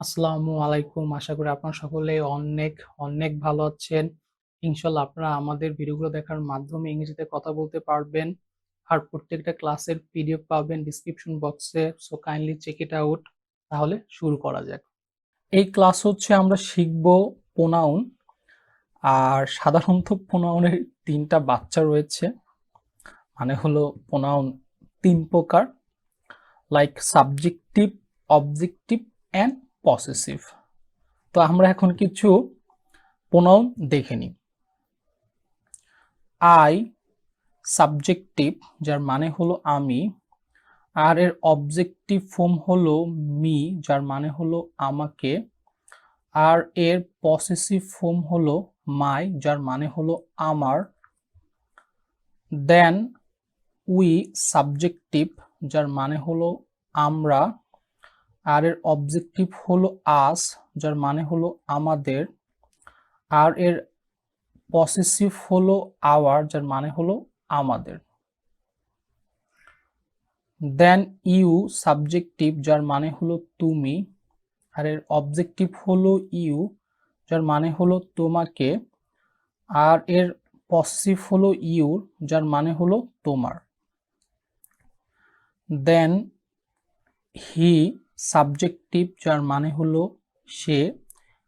আসসালামু আলাইকুম। আশা করি আপনারা সকলে অনেক অনেক ভালো আছেন। ইনশাল্লাহ আপনারা আমাদের ভিডিওগুলো দেখার মাধ্যমে ইংরেজিতে কথা বলতে পারবেন। আর প্রত্যেকটা ক্লাসের পিডিএফ পাবেন ডিসক্রিপশন বক্সে so kindly check it out তাহলে শুরু করা যাক। এই ক্লাস হচ্ছে আমরা শিখব প্রোনাউন আর সাধারণত প্রোনাউনের তিনটা বাচ্চা রয়েছে। মানে হলো প্রোনাউন তিন প্রকার। Like subjective objective and possessive তো আমরা এখন কিছু প্রোনাউন দেখে নিই। আই সাবজেক্টিভ যার মানে হলো আমি, আর এর অবজেক্টিভ ফর্ম হলো মি যার মানে হলো আমাকে, আর এর পসেসিভ ফর্ম হলো মাই যার মানে হলো আমার। দেন উই সাবজেক্টিভ যার মানে হলো আমরা আর এর অবজেক্টিভ হলো আস যার মানে হলো আমাদের। আর এর পসেসিভ হলো আওয়ার যার মানে হলো আমাদের। দেন ইউ সাবজেক্টিভ যার মানে হলো তুমি। আর এর অবজেক্টিভ হলো ইউ যার মানে হলো তোমাকে। আর এর পসেসিভ হলো ইউর যার মানে হলো তোমার। দেন হি সাবজেক্টিভ, যার মানে হলো সে,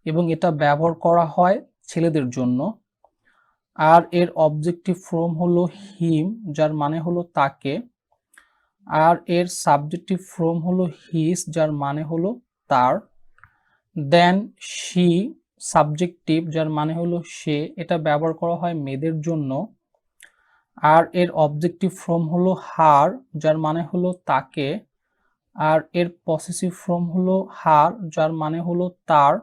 এবং এটা ব্যবহার করা হয় ছেলেদের জন্য। আর এর অবজেক্টিভ ফর্ম হলো হিম যার মানে হলো তাকে। আর এর সাবজেক্টিভ ফর্ম হলো হিস যার মানে হলো তার। দেন শি সাবজেক্টিভ যার মানে হলো সে, এটা ব্যবহার করা হয় মেয়েদের জন্য। আর এর অবজেক্টিভ ফর্ম হলো হার যার মানে হলো তাকে। আর এর পসেসিভ ফর্ম হলো হার যার মানে হলো তার।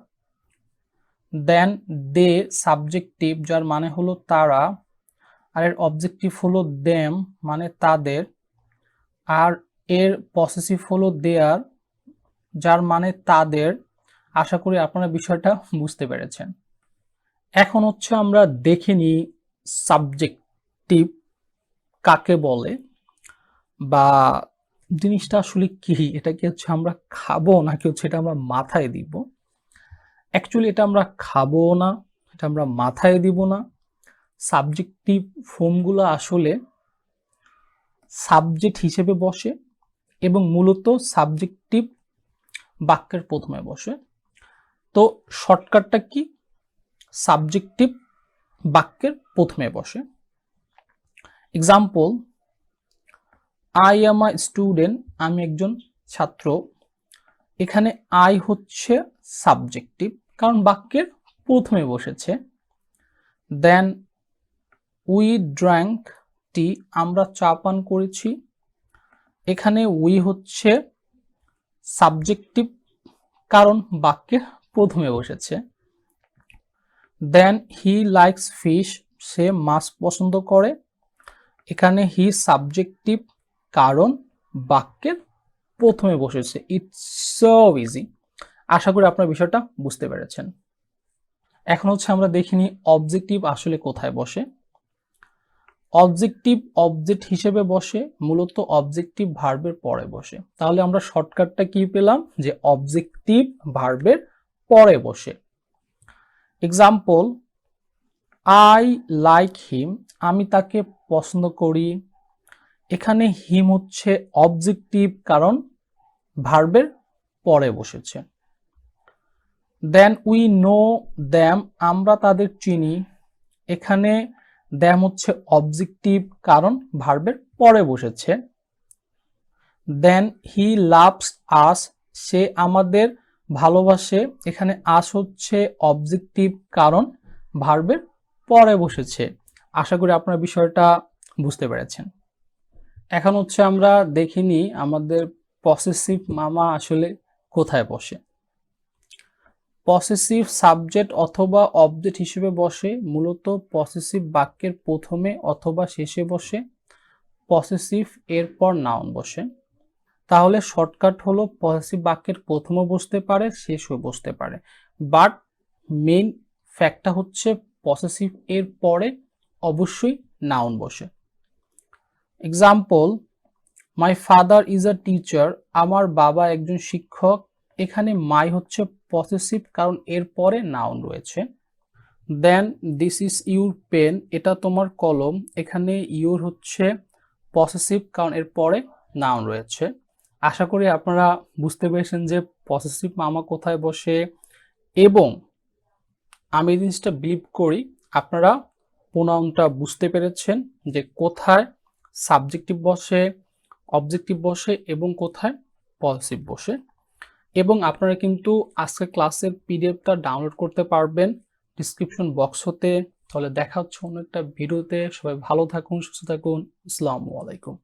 দেন দে সাবজেক্টিভ যার মানে হলো তারা। আর এর অবজেক্টিভ হলো দেম মানে তাদের। আর এর পসেসিভ হলো দেয়ার যার মানে তাদের। আশা করি আপনারা বিষয়টা বুঝতে পেরেছেন। এখন হচ্ছে আমরা দেখে নিই সাবজেক্টিভ কাকে বলে বা জিনিসটা আসলে কি? এটা কি হচ্ছে আমরা খাব নাকি হচ্ছে এটা আমরা মাথায় দিব? অ্যাকচুয়ালি এটা আমরা খাব না, এটা আমরা মাথায় দিব না। সাবজেক্টিভ ফর্মগুলো আসলে সাবজেক্ট হিসেবে বসে এবং মূলত সাবজেক্টিভ বাক্যের প্রথমে বসে। তো শর্টকাটটা কি? সাবজেক্টিভ বাক্যের প্রথমে বসে। Example I am a student আমি একজন ছাত্র। এখানে আই হচ্ছে সাবজেক্টিভ কারণ বাক্যের প্রথমে বসেছে। দেন উই ড্র্যাঙ্ক টি আমরা চা পান করেছি। এখানে উই হচ্ছে সাবজেক্টিভ কারণ বাক্যের প্রথমে বসেছে। দেন হি লাইকস ফিশ সে মাছ পছন্দ করে। এখানে হি সাবজেক্টিভ কারণ বাক্যের প্রথমে বসেছে। ইটস সো ইজি আশা করি আপনার বিষয়টা বুঝতে পেরেছেন। এখন হচ্ছে আমরা দেখিনি অবজেক্টিভ আসলে কোথায় বসে। অবজেক্টিভ অবজেক্ট হিসেবে বসে, মূলত অবজেক্টিভ ভার্বের পরে বসে। তাহলে আমরা শর্টকাটটা কি পেলাম? যে অবজেক্টিভ ভার্বের পরে বসে। এক্সাম্পল আই লাইক হিম আমি তাকে পছন্দ করি। এখানে হিম হচ্ছে অবজেক্টিভ কারণ ভার্বের পরে বসেছে। দেন উই নো দ্যাম আমরা তাদের চিনি। এখানে দ্যাম হচ্ছে অবজেক্টিভ কারণ ভার্বের পরে বসেছে। দেন হি লাভস আস সে আমাদের ভালোবাসে। এখানে আস হচ্ছে অবজেক্টিভ কারণ ভার্বের পরে বসেছে। আশা করি আপনার বিষয়টা বুঝতে পেরেছেন। এখন হচ্ছে আমরা দেখিনি আমাদের পসেসিভ মামা আসলে কোথায় বসে। পসেসিভ সাবজেক্ট অথবা অবজেক্ট হিসেবে বসে, মূলত পসেসিভ বাক্যের প্রথমে অথবা শেষে বসে পসেসিভ এরপর নাউন বসে। তাহলে শর্টকাট হলো পসেসিভ বাক্যের প্রথমে বসতে পারে, শেষও বসতে পারে। বাট মেইন ফ্যাক্টটা হচ্ছে পসেসিভ এর পরে অবশ্যই নাউন বসে। Example my father is a teacher আমার বাবা একজন শিক্ষক, এখানে মাই হচ্ছে পসেসিভ কারণ এর পরে নাউন রয়েছে। Then this is your pen এটা তোমার কলম, এখানে ইউর হচ্ছে পসেসিভ কারণ এর পরে নাউন রয়েছে। আশা করি আপনারা বুঝতে পেরেছেন যে পসেসিভ মামা কোথায় বসে, এবং আমি জিনিসটা বিলিভ করি, আপনারা প্রোনাউনটা বুঝতে পেরেছেন যে কোথায় সাবজেক্টিভ বসে, অবজেক্টিভ বসে এবং কোথায়? পলসিভ বসে। এবং আপনারা কিন্তু আজকে ক্লাসের পিডিএফটা ডাউনলোড করতে পারবেন। ডিসক্রিপশন বক্স হতে। তাহলে দেখা হচ্ছে অন্য একটা ভিডিওতে। সবাই ভালো থাকুন, সুস্থ থাকুন। আসসালামু আলাইকুম।